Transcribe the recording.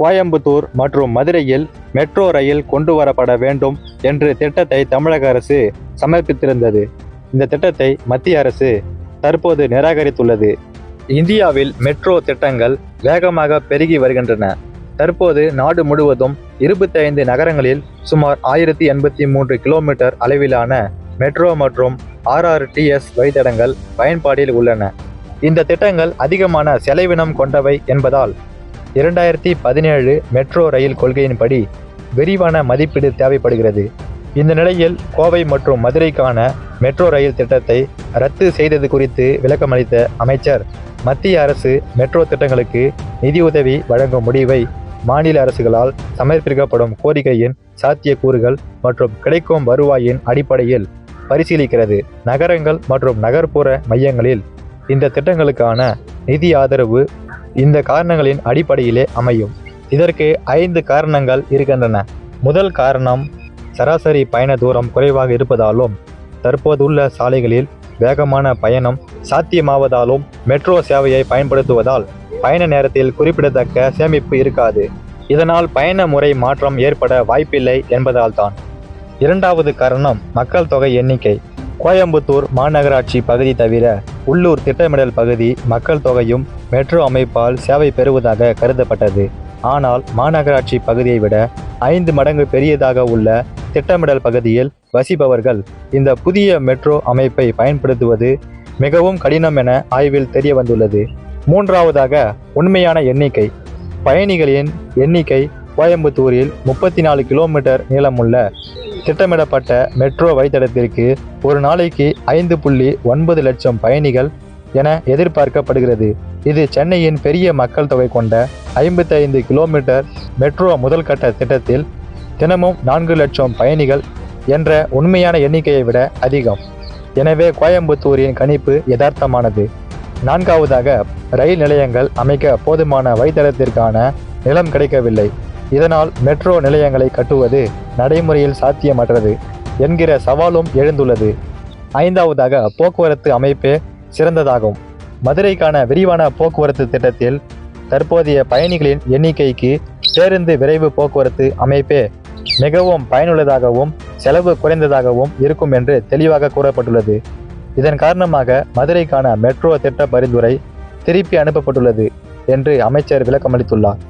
கோயம்புத்தூர் மற்றும் மதுரையில் metro rail கொண்டு வரப்பட வேண்டும் என்று திட்டத்தை தமிழக அரசு சமர்ப்பித்திருந்தது. இந்த திட்டத்தை மத்திய அரசு தற்போது நிராகரித்துள்ளது. இந்தியாவில் மெட்ரோ திட்டங்கள் வேகமாக பெருகி வருகின்றன. தற்போது நாடு முழுவதும் இருபத்தைந்து நகரங்களில் சுமார் ஆயிரத்தி எண்பத்தி மூன்று கிலோமீட்டர் அளவிலான மெட்ரோ மற்றும் ஆர்ஆர்டிஎஸ் வழித்தடங்கள் பயன்பாட்டில் உள்ளன. இந்த திட்டங்கள் அதிகமான செலவினம் கொண்டவை என்பதால் இரண்டாயிரத்தி பதினேழு மெட்ரோ ரயில் கொள்கையின்படி விரிவான மதிப்பீடு தேவைப்படுகிறது. இந்த நிலையில் கோவை மற்றும் மதுரைக்கான மெட்ரோ ரயில் திட்டத்தை ரத்து செய்தது குறித்து விளக்கமளித்த அமைச்சர் மத்திய அரசு மெட்ரோ திட்டங்களுக்கு நிதியுதவி வழங்கும் முடிவை மாநில அரசுகளால் சமர்ப்பிக்கப்படும் கோரிக்கையின் சாத்தியக்கூறுகள் மற்றும் கிடைக்கும் வருவாயின் அடிப்படையில் பரிசீலிக்கிறது. நகரங்கள் மற்றும் நகர்ப்புற மையங்களில் இந்த திட்டங்களுக்கான நிதி ஆதரவு இந்த காரணங்களின் அடிப்படையிலே அமையும். இதற்கு ஐந்து காரணங்கள் இருக்கின்றன. முதல் காரணம் சராசரி பயண தூரம் குறைவாக இருப்பதாலும் தற்போதுள்ள சாலைகளில் வேகமான பயணம் சாத்தியமாவதாலும் மெட்ரோ சேவையை பயன்படுத்துவதால் பயண நேரத்தில் குறிப்பிடத்தக்க சேமிப்பு இருக்காது. இதனால் பயண முறை மாற்றம் ஏற்பட வாய்ப்பில்லை என்பதால்தான். இரண்டாவது காரணம் மக்கள் தொகை எண்ணிக்கை. கோயம்புத்தூர் மாநகராட்சி பகுதி தவிர உள்ளூர் திட்டமிடல் பகுதி மக்கள் தொகையும் மெட்ரோ அமைப்பால் சேவை பெறுவதாக கருதப்பட்டது. ஆனால் மாநகராட்சி பகுதியை விட ஐந்து மடங்கு பெரியதாக உள்ள திட்டமிடல் பகுதியில் வசிப்பவர்கள் இந்த புதிய மெட்ரோ அமைப்பை பயன்படுத்துவது மிகவும் கடினம் என ஆய்வில் தெரிய வந்துள்ளது மூன்றாவதாக உண்மையான எண்ணிக்கை. பயணிகளின் எண்ணிக்கை கோயம்புத்தூரில் முப்பத்தி நாலு கிலோமீட்டர் நீளமுள்ள திட்டமிடப்பட்ட மெட்ரோ வழித்தடத்திற்கு ஒரு நாளைக்கு ஐந்து புள்ளி ஒன்பது லட்சம் பயணிகள் என எதிர்பார்க்கப்படுகிறது. இது சென்னையின் பெரிய மக்கள் தொகை கொண்ட ஐம்பத்தைந்து கிலோமீட்டர் மெட்ரோ முதல் கட்ட திட்டத்தில் தினமும் நான்கு லட்சம் பயணிகள் என்ற உண்மையான எண்ணிக்கையை விட அதிகம். எனவே கோயம்புத்தூரின் கணிப்பு யதார்த்தமானது. நான்காவதாக ரயில் நிலையங்கள் அமைக்க போதுமான வழித்தடத்திற்கான நிலம் கிடைக்கவில்லை. இதனால் மெட்ரோ நிலையங்களை கட்டுவது நடைமுறையில் சாத்தியமற்றது என்கிற சவாலும் எழுந்துள்ளது. ஐந்தாவதாக போக்குவரத்து அமைப்பே சிறந்ததாகும். மதுரைக்கான விரிவான போக்குவரத்து திட்டத்தில் தற்போதைய பயணிகளின் எண்ணிக்கைக்கு பேருந்து விரைவு போக்குவரத்து அமைப்பே மிகவும் பயனுள்ளதாகவும் செலவு குறைந்ததாகவும் இருக்கும் என்று தெளிவாக கூறப்பட்டுள்ளது. இதன் காரணமாக மதுரைக்கான மெட்ரோ திட்ட பரிந்துரை திருப்பி அனுப்பப்பட்டுள்ளது என்று அமைச்சர் விளக்கமளித்துள்ளார்.